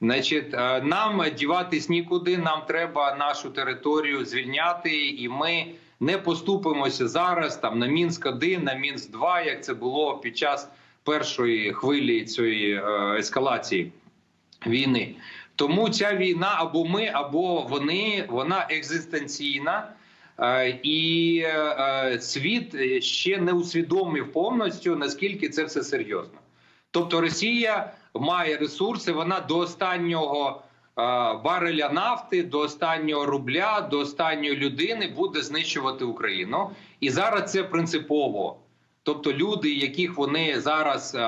Значить, е, нам діватись нікуди. Нам треба нашу територію звільняти, і ми не поступимося зараз там на Мінськ 1 на Мінськ 2 як це було під час першої хвилі цієї е, ескалації війни. Тому ця війна або ми, або вони, вона екзистенційна. Е, І світ ще не усвідомив повністю наскільки це все серйозно. Тобто Росія має ресурси, вона до останнього е, бареля нафти, до останнього рубля, до останньої людини буде знищувати Україну. І зараз це принципово. Тобто, люди, яких вони зараз е,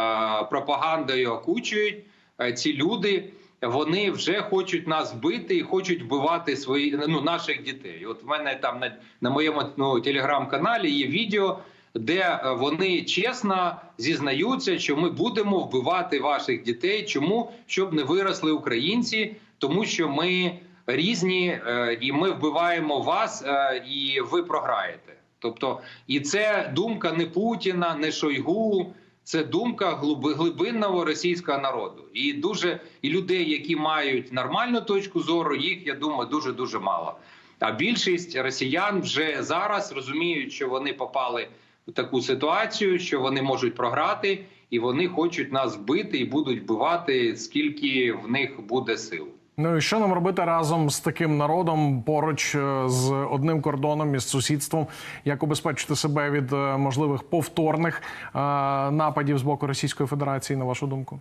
пропагандою окучують, е, ці люди. Вони вже хочуть нас вбити і хочуть вбивати свої ну наших дітей. От в мене там на, на моєму ну, телеграм-каналі є відео, де е, вони чесно зізнаються, що ми будемо вбивати ваших дітей. Чому щоб не виросли українці? Тому що ми різні е, і ми вбиваємо вас, е, і ви програєте. Тобто, і це думка не Путіна, не Шойгу. Це думка глибинного російського народу, і дуже і людей, які мають нормальну точку зору, їх я думаю дуже дуже мало. А більшість росіян вже зараз розуміють, що вони попали таку ситуацію, що вони можуть програти, і вони хочуть нас вбити і будуть вбивати, скільки в них буде сил. Ну і що нам робити разом з таким народом поруч е, з одним кордоном із сусідством? Як убезпечити себе від е, можливих повторних е, нападів з боку Російської Федерації, на вашу думку?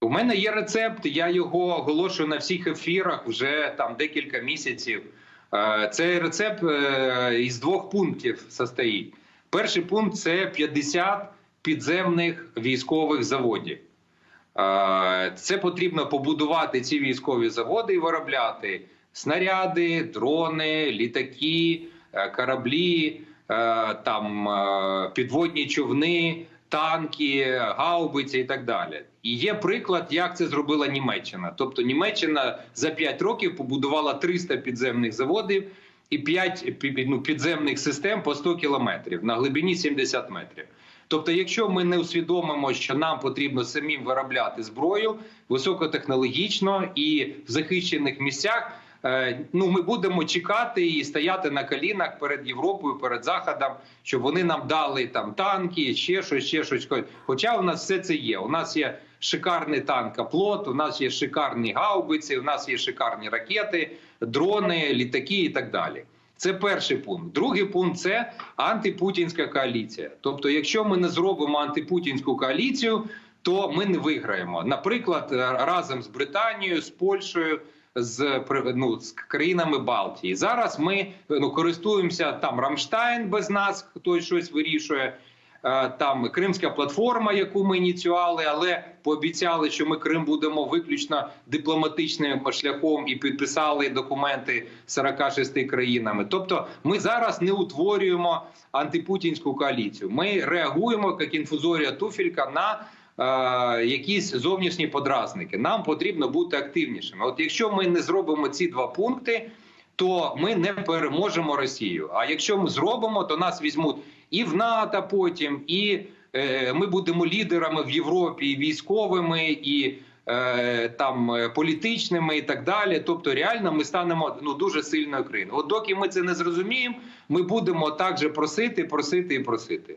У мене є рецепт. Я його оголошую на всіх ефірах вже там декілька місяців. Е, Цей рецепт е, із двох пунктів состоїть. Перший пункт це 50 підземних військових заводів. Це потрібно побудувати ці військові заводи і виробляти снаряди, дрони, літаки, е, кораблі, е, там е, підводні човни, танки, гаубиці і так далі. І є приклад, як це зробила Німеччина. Тобто Німеччина за 5 років побудувала 300 підземних заводів і 5 ну, підземних систем по 100 кілометрів на глибині 70 метрів. Тобто, якщо ми не усвідомимо, що нам потрібно самим виробляти зброю високотехнологічно і в захищених місцях, ну ми будемо чекати і стояти на колінах перед Європою, перед Заходом, щоб вони нам дали там танки, ще щось, ще щось. Хоча у нас все це є. У нас є шикарний танк «Аплот», у нас є шикарні гаубиці, у нас є шикарні ракети, дрони, літаки і так далі. Це перший пункт. Другий пункт це антипутінська коаліція. Тобто, якщо ми не зробимо антипутінську коаліцію, то ми не виграємо. Наприклад, е, разом з Британією, з Польщею, з ну, з країнами Балтії. Зараз ми ну користуємося там Рамштайн без нас, хтось щось вирішує. Е, Там Кримська платформа, яку ми ініціювали, але пообіцяли, що ми Крим будемо виключно дипломатичним шляхом і підписали документи 46 країнами. Тобто, ми зараз не утворюємо антипутінську коаліцію. Ми реагуємо як інфузорія туфелька на якісь зовнішні подразники. Нам потрібно бути активнішими. От якщо ми не зробимо ці два пункти, то ми не переможемо Росію. А якщо ми зробимо, то нас візьмуть і в НАТО потім, і е, ми будемо лідерами в Європі, і військовими, і е, там е, політичними, і так далі. Тобто, реально ми станемо ну дуже сильною країною. От доки ми це не зрозуміємо, ми будемо так же просити, просити і просити.